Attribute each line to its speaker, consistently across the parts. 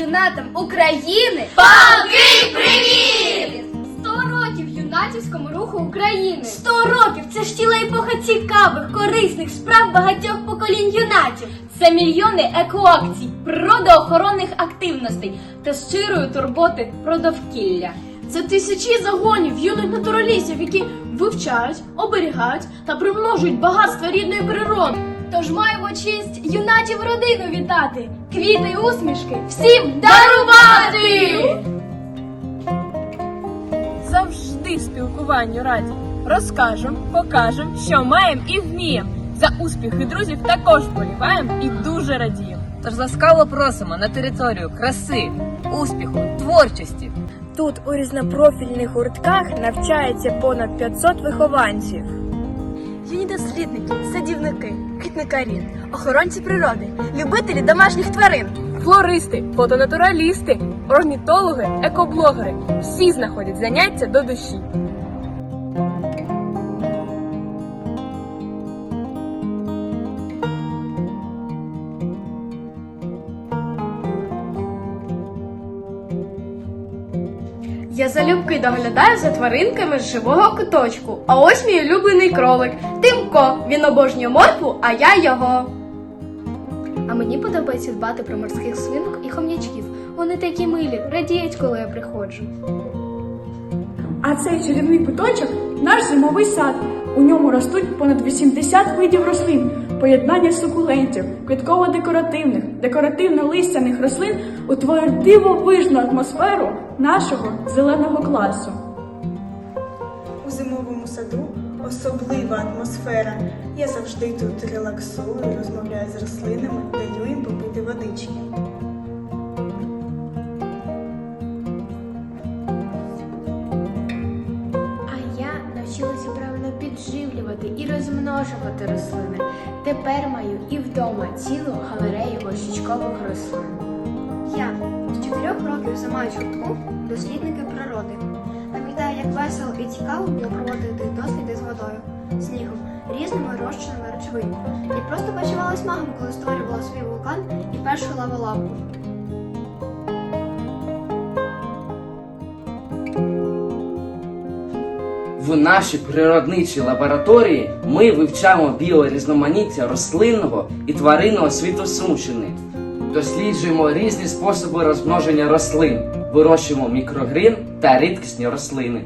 Speaker 1: юнатам України палкий привіт! Сто років юнатівському руху України.
Speaker 2: Сто років це ж тіла епоха цікавих, корисних справ багатьох поколінь юнатів.
Speaker 3: Це мільйони екоакцій, природоохоронних активностей та щирої турботи про довкілля.
Speaker 1: Це тисячі загонів юних натуралістів, які вивчають, оберігають та примножують багатство рідної природи. Тож маємо честь юнатів родину вітати, квіти й усмішки всім дарувати!
Speaker 4: Завжди спілкуванню раді. Розкажем, покажем, що маємо і вміємо. За успіхи друзів також боліваємо і дуже радіємо.
Speaker 5: Тож ласкаво просимо на територію краси, успіху, творчості.
Speaker 6: Тут у різнопрофільних гуртках навчається понад 500 вихованців.
Speaker 2: Юні дослідники, садівники, квітникарі, охоронці природи, любителі домашніх тварин.
Speaker 4: Флористи, фотонатуралісти, орнітологи, екоблогери всі знаходять заняття до душі.
Speaker 1: Залюбки доглядаю за тваринками з живого куточку. А ось мій улюблений кролик Тимко. Він обожнює моркву, а я його. А мені подобається дбати про морських свинок і хом'ячків. Вони такі милі, радіють, коли я приходжу.
Speaker 7: А цей чарівний куточок наш зимовий сад. У ньому ростуть понад 80 видів рослин, поєднання сукулентів, квітково-декоративних, декоративно-листяних рослин утворює дивовижну атмосферу нашого зеленого класу.
Speaker 8: У зимовому саду особлива атмосфера. Я завжди тут релаксую, розмовляю з рослинами, даю їм попити водички.
Speaker 9: Підживлювати і розмножувати рослини. Тепер маю і вдома цілу галерею горщичкових рослин.
Speaker 2: Я з чотирьох років займаюсь гуртку дослідники природи. Пам'ятаю, як весело і цікаво було проводити досліди з водою, снігом, різними розчинами речовин. І просто почувалась магом, коли створювала свій вулкан і першу лаволавку.
Speaker 10: В нашій природничій лабораторії ми вивчаємо біорізноманіття рослинного і тваринного світу Сумщини. Досліджуємо різні способи розмноження рослин, вирощуємо мікрогрін та рідкісні рослини.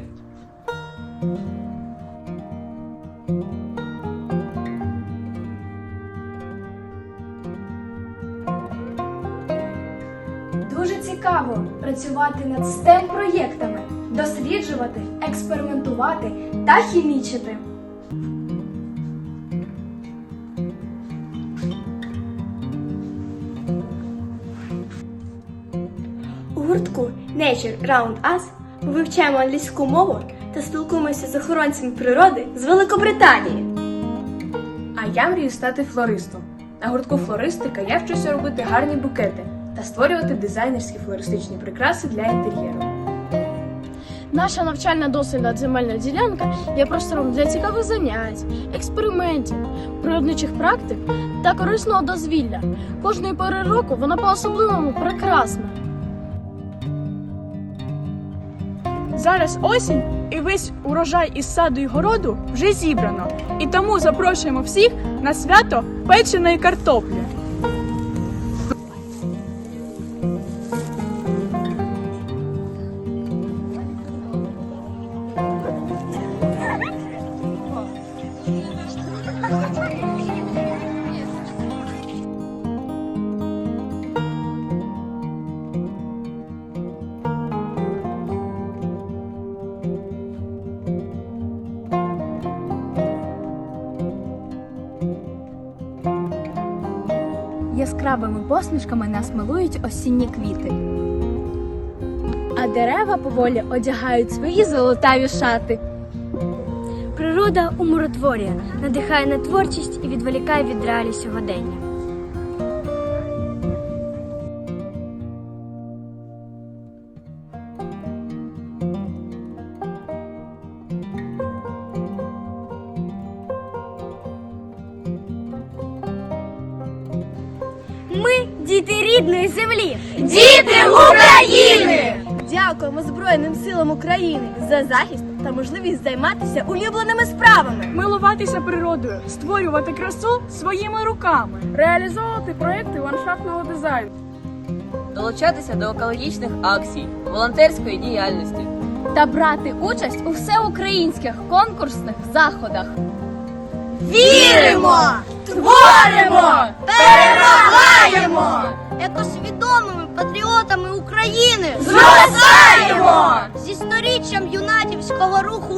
Speaker 1: Дуже цікаво працювати над stem проєктами досліджувати, експериментувати та хімічити.
Speaker 2: У гуртку Nature Round Us ми вивчаємо англійську мову та спілкуємося з охоронцями природи з Великобританії.
Speaker 4: А я мрію стати флористом. На гуртку флористика я вчуся робити гарні букети та створювати дизайнерські флористичні прикраси для інтер'єру.
Speaker 1: Наша навчальна дослідна земельна ділянка є простором для цікавих занять, експериментів, природничих практик та корисного дозвілля. Кожної пори року вона по-особливому прекрасна.
Speaker 6: Зараз осінь і весь урожай із саду і городу вже зібрано. І тому запрошуємо всіх на свято печеної картоплі.
Speaker 3: Яскравими посмішками нас милують осінні квіти. А дерева поволі одягають свої золотаві шати.
Speaker 2: Природа умиротворює, надихає на творчість і відволікає від реалій сьогодення. Ми діти рідної землі,
Speaker 1: Діти України!
Speaker 3: Дякуємо Збройним силам України за захист та можливість займатися улюбленими справами.
Speaker 7: Милуватися природою, створювати красу своїми руками, реалізовувати проекти ландшафтного дизайну.
Speaker 5: Долучатися до екологічних акцій, волонтерської діяльності.
Speaker 3: та брати участь у всеукраїнських конкурсних заходах. Віримо! Творимо! Перемагаємо!
Speaker 2: Екосвідомими патріотами України
Speaker 3: Зростаємо!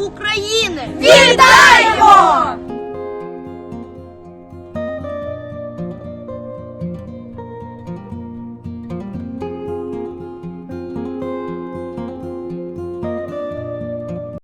Speaker 2: України.
Speaker 3: Вітаємо!